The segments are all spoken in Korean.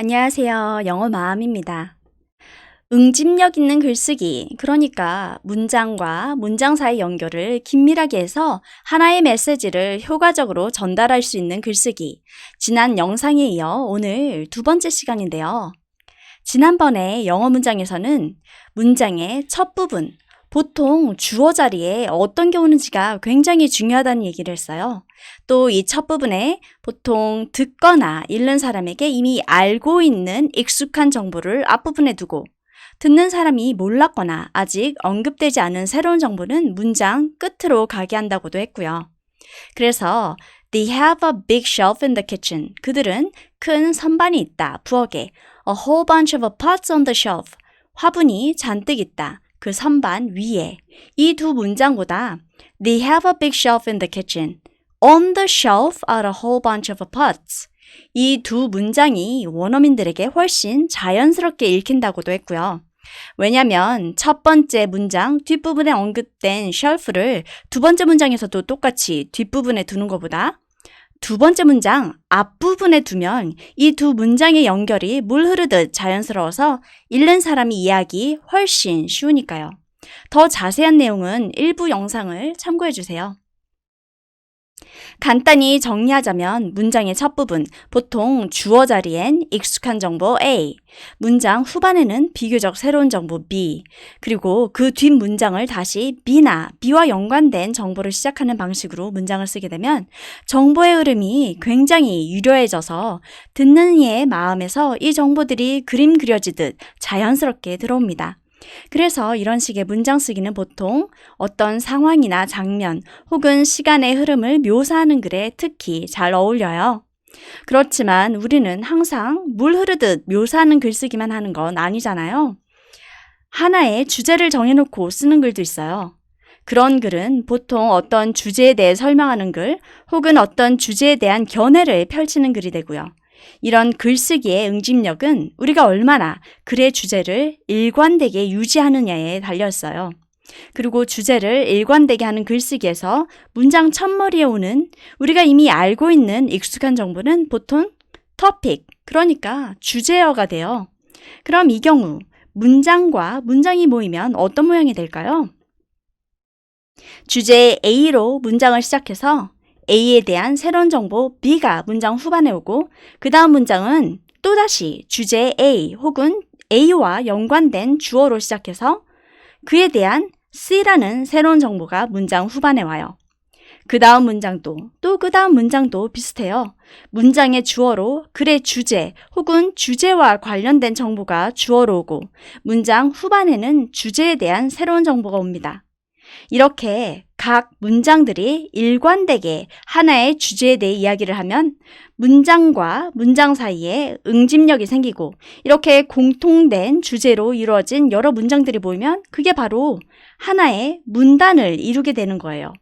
안녕하세요. 영어 마음입니다. 응집력 있는 글쓰기, 그러니까 문장과 문장 사이 연결을 긴밀하게 해서 하나의 메시지를 효과적으로 전달할 수 있는 글쓰기. 지난 영상에 이어 오늘 두 번째 시간인데요. 지난번에 영어 문장에서는 문장의 첫 부분, 보통 주어 자리에 어떤 게 오는지가 굉장히 중요하다는 얘기를 했어요. 또 이 첫 부분에 보통 듣거나 읽는 사람에게 이미 알고 있는 익숙한 정보를 앞부분에 두고 듣는 사람이 몰랐거나 아직 언급되지 않은 새로운 정보는 문장 끝으로 가게 한다고도 했고요. 그래서 They have a big shelf in the kitchen. 그들은 큰 선반이 있다. 부엌에 A whole bunch of pots on the shelf. 화분이 잔뜩 있다. 그 선반 위에. 이 두 문장보다 They have a big shelf in the kitchen. On the shelf are a whole bunch of pots. 이 두 문장이 원어민들에게 훨씬 자연스럽게 읽힌다고도 했고요. 왜냐면 첫 번째 문장 뒷부분에 언급된 쉘프를 두 번째 문장에서도 똑같이 뒷부분에 두는 것보다 두 번째 문장 앞부분에 두면 이 두 문장의 연결이 물 흐르듯 자연스러워서 읽는 사람이 이해하기 훨씬 쉬우니까요. 더 자세한 내용은 일부 영상을 참고해 주세요. 간단히 정리하자면 문장의 첫 부분, 보통 주어 자리엔 익숙한 정보 A, 문장 후반에는 비교적 새로운 정보 B, 그리고 그 뒷 문장을 다시 B나 B와 연관된 정보를 시작하는 방식으로 문장을 쓰게 되면 정보의 흐름이 굉장히 유려해져서 듣는 이의 마음에서 이 정보들이 그림 그려지듯 자연스럽게 들어옵니다. 그래서 이런 식의 문장 쓰기는 보통 어떤 상황이나 장면 혹은 시간의 흐름을 묘사하는 글에 특히 잘 어울려요. 그렇지만 우리는 항상 물 흐르듯 묘사하는 글쓰기만 하는 건 아니잖아요. 하나의 주제를 정해놓고 쓰는 글도 있어요. 그런 글은 보통 어떤 주제에 대해 설명하는 글 혹은 어떤 주제에 대한 견해를 펼치는 글이 되고요. 이런 글쓰기의 응집력은 우리가 얼마나 글의 주제를 일관되게 유지하느냐에 달렸어요. 그리고 주제를 일관되게 하는 글쓰기에서 문장 첫머리에 오는 우리가 이미 알고 있는 익숙한 정보는 보통 topic, 그러니까 주제어가 돼요. 그럼 이 경우 문장과 문장이 모이면 어떤 모양이 될까요? 주제 A로 문장을 시작해서 A에 대한 새로운 정보 B가 문장 후반에 오고 그 다음 문장은 또다시 주제 A 혹은 A와 연관된 주어로 시작해서 그에 대한 C라는 새로운 정보가 문장 후반에 와요. 그 다음 문장도 또 그 다음 문장도 비슷해요. 문장의 주어로 글의 주제 혹은 주제와 관련된 정보가 주어로 오고 문장 후반에는 주제에 대한 새로운 정보가 옵니다. 이렇게 각 문장들이 일관되게 하나의 주제에 대해 이야기를 하면 문장과 문장 사이에 응집력이 생기고 이렇게 공통된 주제로 이루어진 여러 문장들이 모이면 그게 바로 하나의 문단을 이루게 되는 거예요.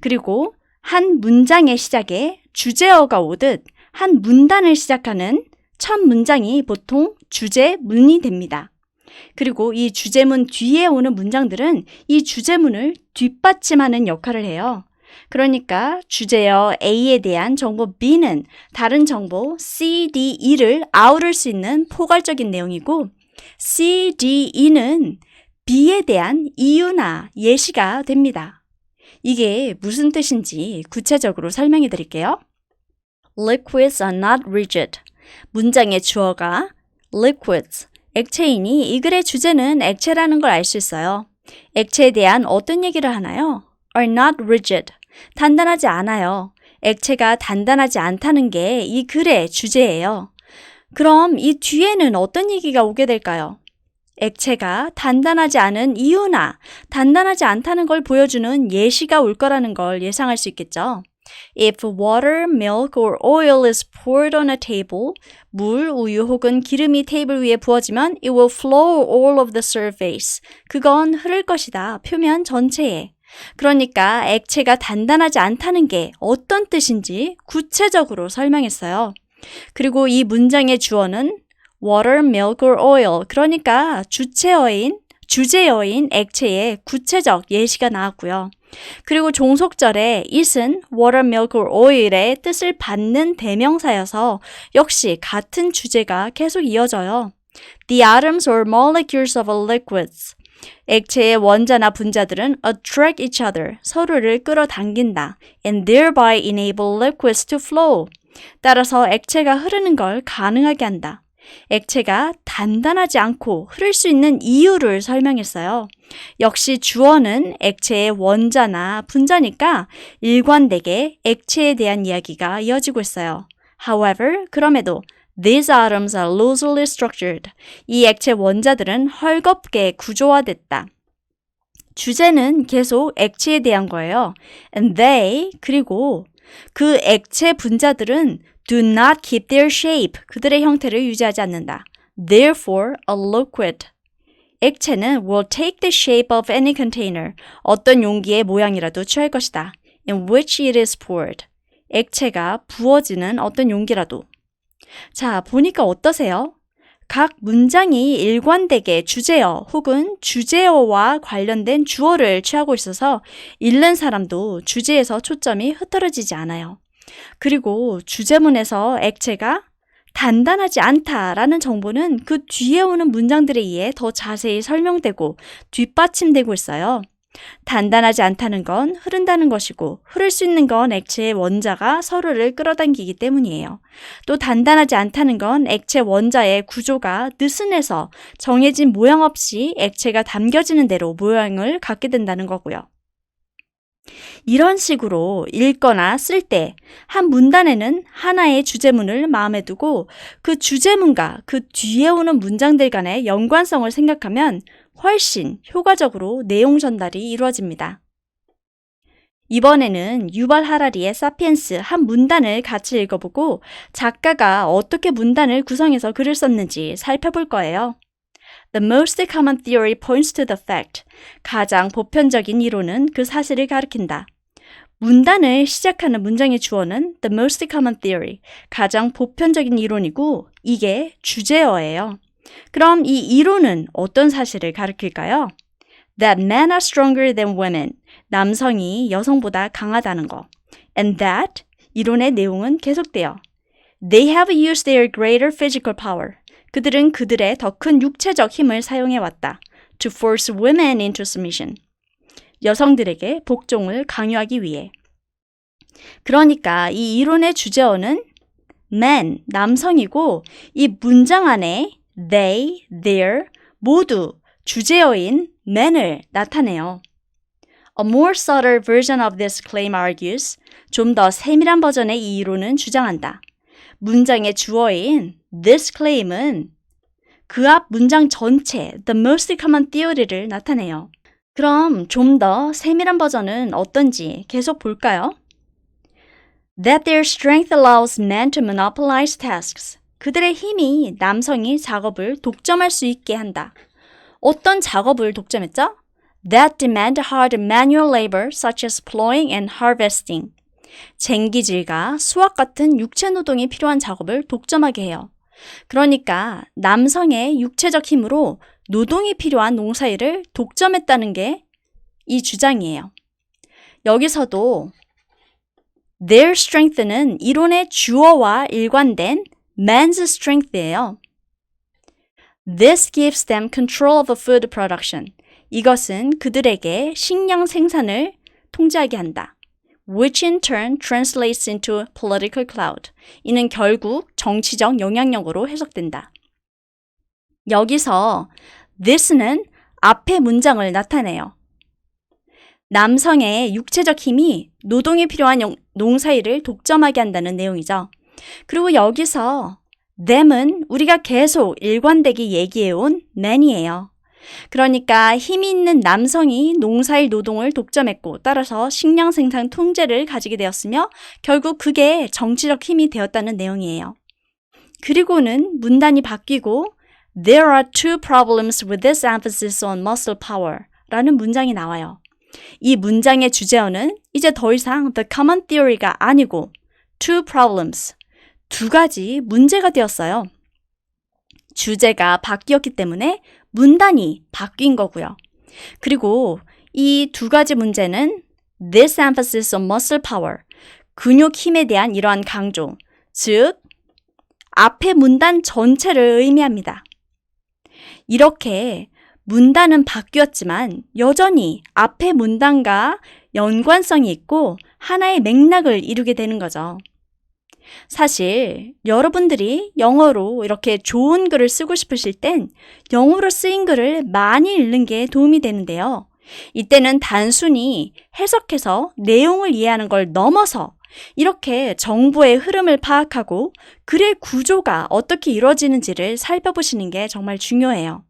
그리고 한 문장의 시작에 주제어가 오듯 한 문단을 시작하는 첫 문장이 보통 주제 문이 됩니다. 그리고 이 주제문 뒤에 오는 문장들은 이 주제문을 뒷받침하는 역할을 해요. 그러니까 주제어 A에 대한 정보 B는 다른 정보 C, D, E를 아우를 수 있는 포괄적인 내용이고 C, D, E는 B에 대한 이유나 예시가 됩니다. 이게 무슨 뜻인지 구체적으로 설명해 드릴게요. Liquids are not rigid. 문장의 주어가 liquids, 액체이니 이 글의 주제는 액체라는 걸 알 수 있어요. 액체에 대한 어떤 얘기를 하나요? are not rigid. 단단하지 않아요. 액체가 단단하지 않다는 게 이 글의 주제예요. 그럼 이 뒤에는 어떤 얘기가 오게 될까요? 액체가 단단하지 않은 이유나 단단하지 않다는 걸 보여주는 예시가 올 거라는 걸 예상할 수 있겠죠. If water, milk or oil is poured on a table, 물, 우유 혹은 기름이 테이블 위에 부어지면 it will flow all of the surface. 그건 흐를 것이다. 표면 전체에. 그러니까 액체가 단단하지 않다는 게 어떤 뜻인지 구체적으로 설명했어요. 그리고 이 문장의 주어는 water, milk or oil. 그러니까 주체어인, 주제어인 액체의 구체적 예시가 나왔고요. 그리고 종속절에 it은 water, milk or oil의 뜻을 받는 대명사여서 역시 같은 주제가 계속 이어져요. The atoms or molecules of liquids. 액체의 원자나 분자들은 attract each other, 서로를 끌어당긴다, and thereby enable liquids to flow. 따라서 액체가 흐르는 걸 가능하게 한다. 액체가 단단하지 않고 흐를 수 있는 이유를 설명했어요. 역시 주어는 액체의 원자나 분자니까 일관되게 액체에 대한 이야기가 이어지고 있어요. However, 그럼에도 These atoms are loosely structured. 이 액체 원자들은 헐겁게 구조화됐다. 주제는 계속 액체에 대한 거예요. And they, 그리고 그 액체 분자들은 do not keep their shape. 그들의 형태를 유지하지 않는다. Therefore, a liquid. 액체는 will take the shape of any container. 어떤 용기의 모양이라도 취할 것이다. In which it is poured. 액체가 부어지는 어떤 용기라도. 자, 보니까 어떠세요? 각 문장이 일관되게 주제어 혹은 주제어와 관련된 주어를 취하고 있어서 읽는 사람도 주제에서 초점이 흩어지지 않아요. 그리고 주제문에서 액체가 단단하지 않다라는 정보는 그 뒤에 오는 문장들에 의해 더 자세히 설명되고 뒷받침되고 있어요. 단단하지 않다는 건 흐른다는 것이고 흐를 수 있는 건 액체의 원자가 서로를 끌어당기기 때문이에요. 또 단단하지 않다는 건 액체 원자의 구조가 느슨해서 정해진 모양 없이 액체가 담겨지는 대로 모양을 갖게 된다는 거고요. 이런 식으로 읽거나 쓸 때 한 문단에는 하나의 주제문을 마음에 두고 그 주제문과 그 뒤에 오는 문장들 간의 연관성을 생각하면 훨씬 효과적으로 내용 전달이 이루어집니다. 이번에는 유발 하라리의 사피엔스 한 문단을 같이 읽어보고 작가가 어떻게 문단을 구성해서 글을 썼는지 살펴볼 거예요. The most common theory points to the fact. 가장 보편적인 이론은 그 사실을 가리킨다. 문단을 시작하는 문장의 주어는 the most common theory. 가장 보편적인 이론이고 이게 주제어예요. 그럼 이 이론은 어떤 사실을 가리킬까요? That men are stronger than women. 남성이 여성보다 강하다는 거. And that 이론의 내용은 계속돼요. They have used their greater physical power. 그들은 그들의 더 큰 육체적 힘을 사용해 왔다. To force women into submission. 여성들에게 복종을 강요하기 위해. 그러니까 이 이론의 주제어는 man, 남성이고 이 문장 안에 they, their 모두 주제어인 man을 나타내요. A more subtle version of this claim argues 좀 더 세밀한 버전의 이 이론은 주장한다. 문장의 주어인 this claim은 그 앞 문장 전체 the most common theory를 나타내요. 그럼 좀 더 세밀한 버전은 어떤지 계속 볼까요? That their strength allows men to monopolize tasks. 그들의 힘이 남성이 작업을 독점할 수 있게 한다. 어떤 작업을 독점했죠? That demand hard manual labor such as plowing and harvesting. 쟁기질과 수확 같은 육체 노동이 필요한 작업을 독점하게 해요. 그러니까 남성의 육체적 힘으로 노동이 필요한 농사일을 독점했다는 게 이 주장이에요. 여기서도 their strength는 이론의 주어와 일관된 man's strength예요. This gives them control of food production. 이것은 그들에게 식량 생산을 통제하게 한다. Which in turn translates into political cloud. 이는 결국 정치적 영향력으로 해석된다. 여기서 this는 앞의 문장을 나타내요. 남성의 육체적 힘이 노동이 필요한 농사일을 독점하게 한다는 내용이죠. 그리고 여기서 them은 우리가 계속 일관되게 얘기해온 man이에요. 그러니까 힘이 있는 남성이 농사일 노동을 독점했고 따라서 식량 생산 통제를 가지게 되었으며 결국 그게 정치적 힘이 되었다는 내용이에요. 그리고는 문단이 바뀌고 There are two problems with this emphasis on muscle power 라는 문장이 나와요. 이 문장의 주제어는 이제 더 이상 the common theory가 아니고 two problems, 두 가지 문제가 되었어요. 주제가 바뀌었기 때문에 문단이 바뀐 거고요. 그리고 이 두 가지 문제는 this emphasis on muscle power, 근육 힘에 대한 이러한 강조, 즉, 앞의 문단 전체를 의미합니다. 이렇게 문단은 바뀌었지만 여전히 앞의 문단과 연관성이 있고 하나의 맥락을 이루게 되는 거죠. 사실 여러분들이 영어로 이렇게 좋은 글을 쓰고 싶으실 땐 영어로 쓰인 글을 많이 읽는 게 도움이 되는데요. 이때는 단순히 해석해서 내용을 이해하는 걸 넘어서 이렇게 정보의 흐름을 파악하고 글의 구조가 어떻게 이루어지는지를 살펴보시는 게 정말 중요해요.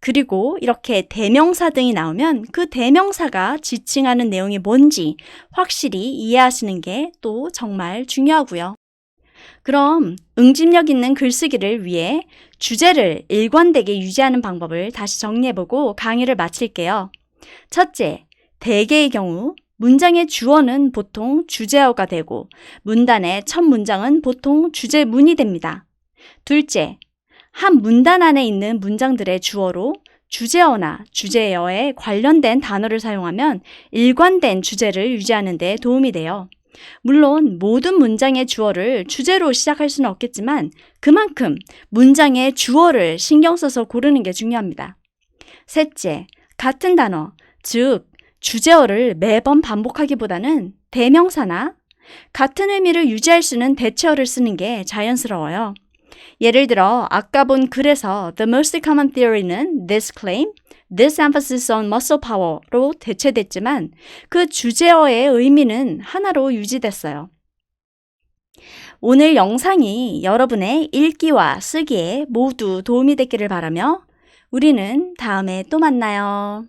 그리고 이렇게 대명사 등이 나오면 그 대명사가 지칭하는 내용이 뭔지 확실히 이해하시는 게 또 정말 중요하고요. 그럼 응집력 있는 글쓰기를 위해 주제를 일관되게 유지하는 방법을 다시 정리해보고 강의를 마칠게요. 첫째, 대개의 경우 문장의 주어는 보통 주제어가 되고 문단의 첫 문장은 보통 주제문이 됩니다. 둘째, 한 문단 안에 있는 문장들의 주어로 주제어나 주제어에 관련된 단어를 사용하면 일관된 주제를 유지하는 데 도움이 돼요. 물론 모든 문장의 주어를 주제로 시작할 수는 없겠지만 그만큼 문장의 주어를 신경 써서 고르는 게 중요합니다. 셋째, 같은 단어, 즉 주제어를 매번 반복하기보다는 대명사나 같은 의미를 유지할 수 있는 대체어를 쓰는 게 자연스러워요. 예를 들어 아까 본 글에서 the most common theory는 this claim, this emphasis on muscle power로 대체됐지만 그 주제어의 의미는 하나로 유지됐어요. 오늘 영상이 여러분의 읽기와 쓰기에 모두 도움이 됐기를 바라며 우리는 다음에 또 만나요.